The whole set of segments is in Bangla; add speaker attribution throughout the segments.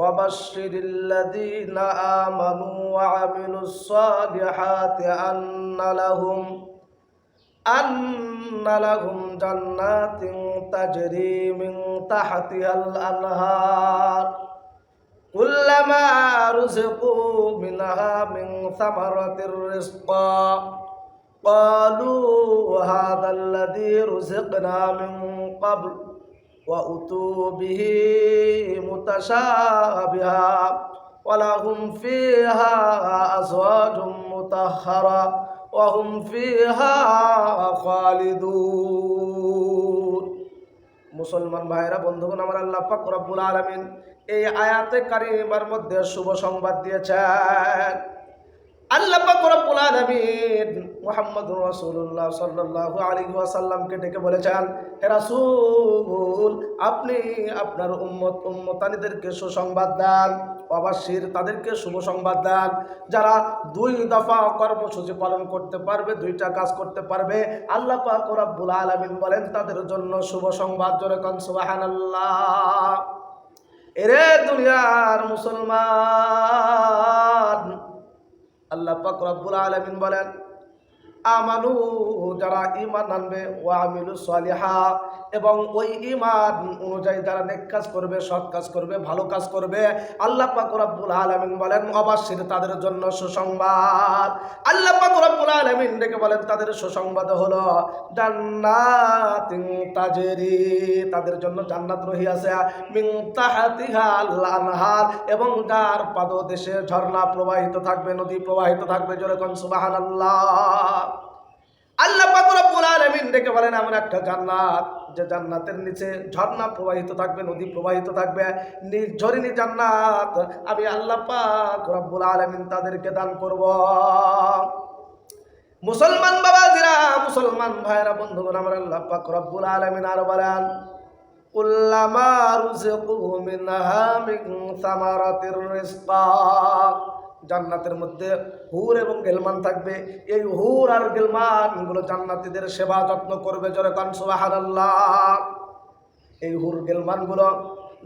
Speaker 1: وبشر الذين آمنوا وعملوا الصالحات أن لهم أن لهم جنات تجري من تحتها الأنهار. كلما رزقوا منها من ثمرة رزقا قالوا هذا الذي رزقنا من قبل وأتوا به متشابها ولهم فيها أزواج مطهرة وهم فيها خالدون মুসলমান ভাইরা বন্ধুগণ আমার আল্লাহ পাক রব্বুল আলামিন এই আয়াতে কারিমার মধ্যে শুভ সংবাদ দিয়েছেন আল্লাহ সাল্লাল্লাহু ডেকে বলেছেন আপনি আপনার উম্মত সুসংবাদ দেন অবাশির তাদেরকে যারা দুই দফা কর্মসূচি পালন করতে পারবে, দুইটা কাজ করতে পারবে আল্লাহ পাক রব্বুল আলামিন বলেন, তাদের জন্য শুভ সংবাদ। এরে দুনিয়ার মুসলমান আল্লাহ পাক রব্বুল আলামিন বলেন আমানু যারা ইমান আনবে, ওয়া আমিলু সালিহা, এবং ওই ইমান অনুযায়ী যারা নেক কাজ করবে, সৎ কাজ করবে, ভালো কাজ করবে, আল্লাহ পাক রব্বুল আলামিন বলেন, অবশ্যই তাদের জন্য সুসংবাদ। আল্লাহ পাক রব্বুল আলামিন ডেকে বলেন, তাদের সুসংবাদ হলো, জান্নাতিন তাজরি, তাদের জন্য জান্নাত রহিয়াছে আল আনহার এবং যার পাদদেশে ঝর্ণা প্রবাহিত থাকবে, নদী প্রবাহিত থাকবে যেরকম সুবহানাল্লাহ। আল্লাহ পাক রব্বুল আলামিন ডেকে বলেন, এমন একটা জান্নাত, যে জান্নাতের নিচে ঝর্ণা প্রবাহিত থাকবে, নদী প্রবাহিত থাকবে, নির্ঝরিণী জান্নাত, আমি আল্লাহ পাক রব্বুল আলামিন তাদেরকে দান করব। মুসলমান বাবাজিরা, মুসলমান ভাইরা বন্ধুগণ, আমার আল্লাহ পাক রব্বুল আলামিন আর বলেন, কুল্লামা রুজিকু মিনহা মিন সামারাতির রিজকা জান্নাতের মধ্যে হুর এবং গেলমান থাকবে। এই হুর আর গেলমানগুলো জান্নাতীদের সেবা যত্ন করবে জোরে কান, সুবহানাল্লাহ। এই হুর গেলমানগুলো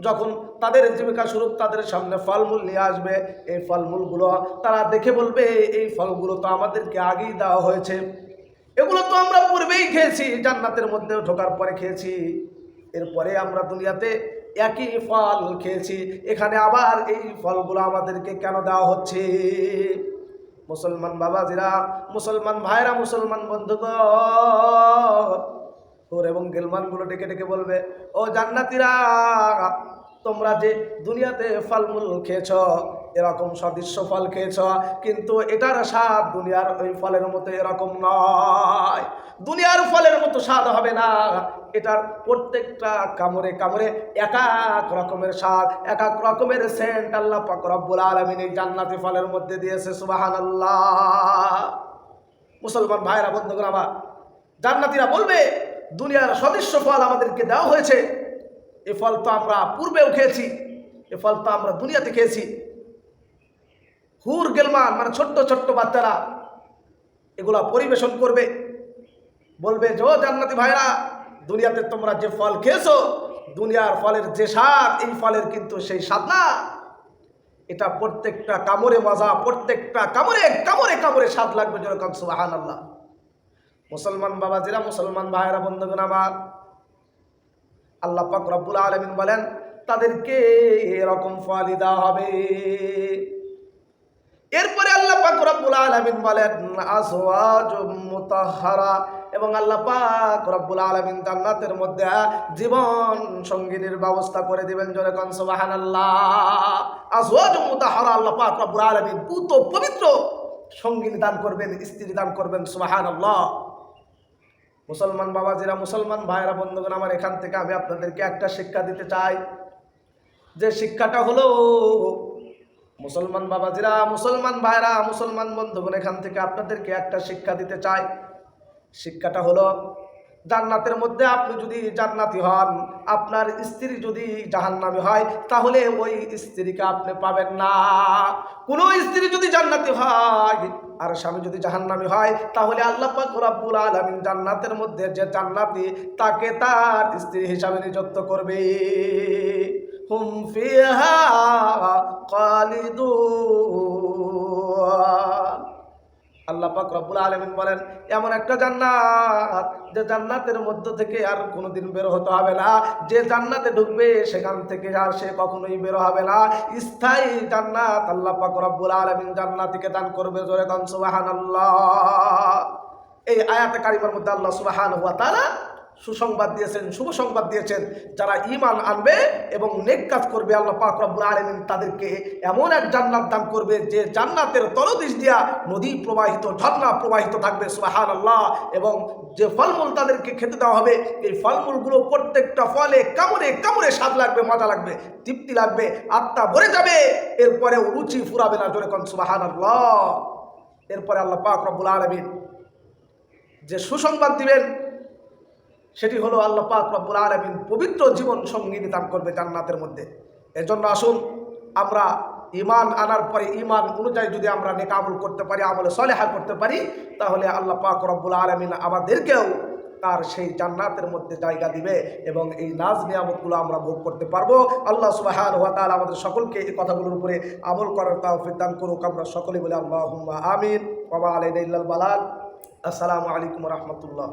Speaker 1: যখন তাদের জীবিকা স্বরূপ তাদের সামনে ফলমূল নিয়ে আসবে, এই ফলমূলগুলো তারা দেখে বলবে, এই ফলগুলো তো আমাদেরকে আগেই দেওয়া হয়েছে। এগুলো তো আমরা পূর্বেই খেয়েছি, জান্নাতের মধ্যে ঢোকার পরে খেয়েছি। এরপরে আমরা দুনিয়াতে একই ফল খেয়েছি। এখানে আবার এই ফলগুলো আমাদেরকে কেন দেওয়া হচ্ছে? মুসলমান বাবাজিরা, মুসলমান ভাইরা, মুসলমান বন্ধুগণ। তোর এবং গেলমানগুলো ডেকে ডেকে বলবে, ও জান্নাতিরা তোমরা যে দুনিয়াতে ফলমূল খেয়েছ, এরকম সদৃশ্য ফল খেয়েছ, কিন্তু এটার স্বাদ দুনিয়ার ওই ফলের মতো এরকম নয়। দুনিয়ার ফলের মতো স্বাদ হবে না। এটার প্রত্যেকটা কামড়ে কামড়ে এক এক রকমের স্বাদ এক এক রকমের সেন্ট আল্লাহ পাক রব্বুল আলামিন এই জান্নাতি ফলের মধ্যে দিয়েছে, সুবহানাল্লাহ। মুসলমান ভাইরা, বন্ধুগণ আমার, জান্নাতিরা বলবে, দুনিয়ার সদৃশ্য ফল আমাদেরকে দেওয়া হয়েছে। এ ফল তো আমরা পূর্বেও খেয়েছি, এ ফল তো আমরা দুনিয়াতে খেয়েছি। হুর গেলমান মানে ছোট্ট ছোট্ট বাচ্চারা এগুলা পরিবেশন করবে, বলবে যে ও জান্নাতি ভাইরা, দুনিয়াতে তোমরা যে ফল খেয়েছো, দুনিয়ার ফলের যে স্বাদ, এই ফলের কিন্তু সেই স্বাদ না। এটা প্রত্যেকটা কামড়ে মজা, প্রত্যেকটা কামড়ে কামড়ে কামড়ে স্বাদ লাগবে যেরকম সুবাহান আল্লাহ মুসলমান বাবাজিরা, মুসলমান ভাইরা বন্ধুগণ আমার আল্লাহ পাক রব্বুল আলমিন বলেন, তাদেরকে এরকম ফলই দেওয়া হবে। এরপরে আল্লাহ পাক রব্বুল আলামিন বলেন মুতাহহারা। এবং আল্লাহ পাক রব্বুল আলামিন জান্নাতের মধ্যে জীবন সঙ্গিনীর ব্যবস্থা করে দিবেন জোরে কোন, সুবহানাল্লাহ। আজওয়াজুম মুতাহহারা, আল্লাহ পাক রব্বুল আলামিন পুত পবিত্র সঙ্গিনী দান করবেন, স্ত্রী দান করবেন, সুবহানাল্লাহ। মুসলমান বাবা বাবাজিরা মুসলমান ভাইরা বন্ধুগণ, আমার এখান থেকে আমি আপনাদেরকে একটা শিক্ষা দিতে চাই। যে শিক্ষাটা হলো, মুসলমান বাবাজিরা মুসলমান ভাইরা মুসলমান বন্ধুগণ, এখান থেকে আপনাদেরকে একটা শিক্ষা দিতে চাই। শিক্ষাটা হলো জান্নাতের মধ্যে আপনি যদি জান্নাতি হন, আপনার স্ত্রী যদি জাহান্নামি হয়, তাহলে ওই স্ত্রীকে আপনি পাবেন না। কোনো স্ত্রী যদি জান্নাতি হয়, আর স্বামী যদি জাহান্নামি হয়, তাহলে আল্লাহ রব্বুল আলামিন জান্নাতের মধ্যে যে জান্নাতি, তাকে তার স্ত্রী হিসাবে নিযুক্ত করবে। হুম ফিহা আল্লাহ পাক রব্বুল আলমিন বলেন, এমন একটা জান্নাত, যে জান্নাতের মধ্য থেকে আর কোনোদিন বের হতে হবে না। যে জান্নাতে ঢুকবে সেখান থেকে আর সে কখনোই বের হবে না। স্থায়ী জান্নাত আল্লাহ পাক রব্বুল আলমিন জান্নাতিকে দান করবে জোরে কান সুবহানাল্লাহ। এই আয়াতে কারিমার মধ্যে আল্লাহ সুবাহান হুয়া তাআলা সুসংবাদ দিয়েছেন, শুভ সংবাদ দিয়েছেন, যারা ঈমান আনবে এবং নেক কাজ করবে, আল্লাহ পাক রব্বুল আলামিন তাদেরকে এমন এক জান্নাত দান করবে যে জান্নাতের তলদেশ দিয়া নদী প্রবাহিত, ঝর্ণা প্রবাহিত থাকবে, সুবহানাল্লাহ। এবং যে ফলমূল তাদেরকে খেতে দেওয়া হবে, এই ফলমূলগুলো প্রত্যেকটা ফলে কামড়ে কামড়ে স্বাদ লাগবে, মজা লাগবে, তৃপ্তি লাগবে, আত্মা ভরে যাবে। এরপরে রুচি ফুরাবে না জোরে কোন, সুবহানাল্লাহ। এরপরে আল্লাহ পাক রব্বুল আলামিন যে সুসংবাদ দিবেন সেটি হলো আল্লাহ পাক রব্বুল আলামিন পবিত্র জীবন সঙ্গিনী দান করবে জান্নাতের মধ্যে। এজন্য আসুন, আমরা ইমান আনার পরে ইমান অনুযায়ী যদি আমরা নেক আমল করতে পারি, আমলে সলেহা করতে পারি, তাহলে আল্লাহ পাক রব্বুল আলামিন আমাদেরকেও তার সেই জান্নাতের মধ্যে জায়গা দিবে এবং এই নাজ নিয়ামতগুলো আমরা ভোগ করতে পারব। আল্লাহ সুবহানাহু ওয়া আমাদের সকলকে এই কথাগুলোর উপরে আমল করার তৌফিক দান করুক আমরা সকলে বলে আল্লাহুম্মা আমিন। মা আলাইনা বালাগ। আসসালামু আলাইকুম রাহমাতুল্লাহ।